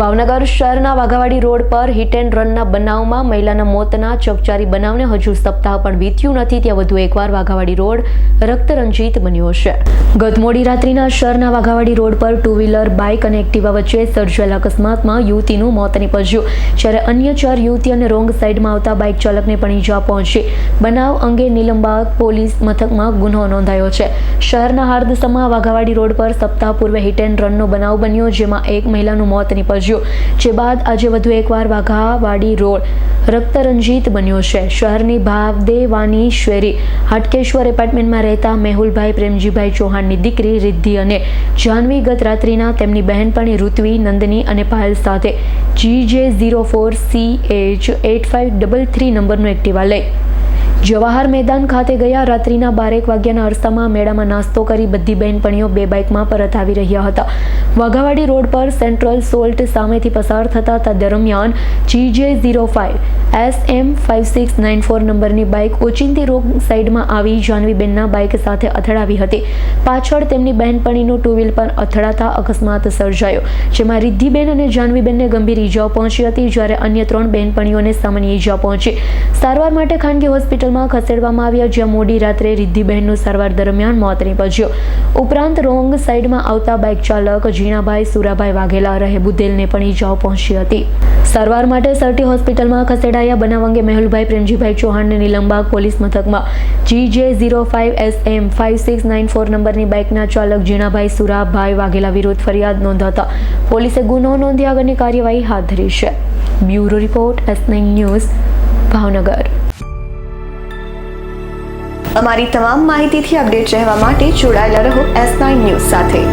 ભાવનગર શહેરના વાઘાવાડી રોડ પર hit and રનના બનાવમાં મહિલાના મોતના ચકચારી બનાવને હજુ સપ્તાહ પણ વીત્યું નથી, ત્યાં વધુ એકવાર વાઘાવાડી રોડ રક્તરંજિત બન્યો છે. ગત મોડી રાત્રિના શહેરના વાઘાવાડી રોડ પર ટુ વ્હીલર બાઇક અને એક્ટિવા વચ્ચે સર્જાયેલા અકસ્માતમાં યુવતીનું મોત નિપજ્યું. જ્યારે અન્ય ચાર યુવતી અને રોંગ સાઈડમાં આવતા બાઇક ચાલકને પણ ઈજા પહોંચી. બનાવ અંગે નીલમબાગ પોલીસ મથકમાં ગુનો નોંધાયો છે. શહેરના હાર્દસમાં વાઘાવાડી રોડ પર સપ્તાહ પૂર્વે હિટ એન્ડ રનનો બનાવ બન્યો, જેમાં એક મહિલાનું મોત નીપજ્યું. જે બાદ આજે વધુ એકવાર વાઘાવાડી રોડ રક્તરંજિત બન્યો છે. શહેરની ભાવદેવાની શેરી હાટકેશ્વર એપાર્ટમેન્ટમાં રહેતા મેહુલભાઈ પ્રેમજીભાઈ ચૌહાણની દીકરી રિદ્ધિ અને જાહ્નવી ગત રાત્રિના તેમની બહેનપણી ઋત્વી, નંદની અને પાયલ સાથે G J zero four C H eight five double three નંબરનું એક્ટિવા લઈ. જવાહર મેદાન ખાતે ગયા રાત્રિના બારેક વાગ્યાના અરસામાં મેળામાં નાસ્તો કરી બધી બહેનપણીઓ બે બાઇકમાં પરત આવી રહ્યા હતા. વાઘાવાડી રોડ પર સેન્ટ્રલ સોલ્ટ સામેથી પસાર થતા તે દરમિયાન G J zero five S M five six nine four નંબરની બાઇક ઓચિંતી રોગ સાઈડમાં આવી. જાનવીબેનના બાઇક સાથે અથડાવી હતી. પાછળ તેમની બહેનપણીનું ટુ વ્હીલ પર અથડાતા અકસ્માત સર્જાયો, જેમાં રિદ્ધિબેન અને જાનવીબેનને ગંભીર ઈજાઓ પહોંચી હતી, જ્યારે અન્ય ત્રણ બહેનપણીઓને સામાન્ય ઈજા પહોંચી. સારવાર માટે ખાનગી હોસ્પિટલમાં ખસેડવામાં આવ્યા, જ્યાં મોડી રાત્રે રિદ્ધિબહેનનું સારવાર દરમિયાન મોત નીપજ્યું. ઉપરાંત રોંગ સાઈડમાં આવતા બાઇક ચાલક જીણાભાઈ સુરાભાઈ વાઘેલા રહે બુદ્દેલને પણ ઈજાઓ પહોંચી હતી. સારવાર માટે સરટી હોસ્પિટલમાં ખસેડાયા બનાવ અંગે મેહુલભાઈ પ્રેમજીભાઈ ચૌહાણને નીલમબાગ પોલીસ મથકમાં. G J zero five S M five six nine four નંબરની બાઇકના ચાલક ઝીણાભાઈ, સુરાભાઈ વાઘેલા વિરુદ્ધ ફરિયાદ નોંધાતા પોલીસે ગુનો નોંધી આગળની કાર્યવાહી હાથ ધરી છે. Bureau report, S nine news, Bhavnagar. અમારી તમામ માહિતીથી અપડેટ રહેવા માટે જોડાયેલા રહો એસ નાઇન ન્યૂઝ સાથે.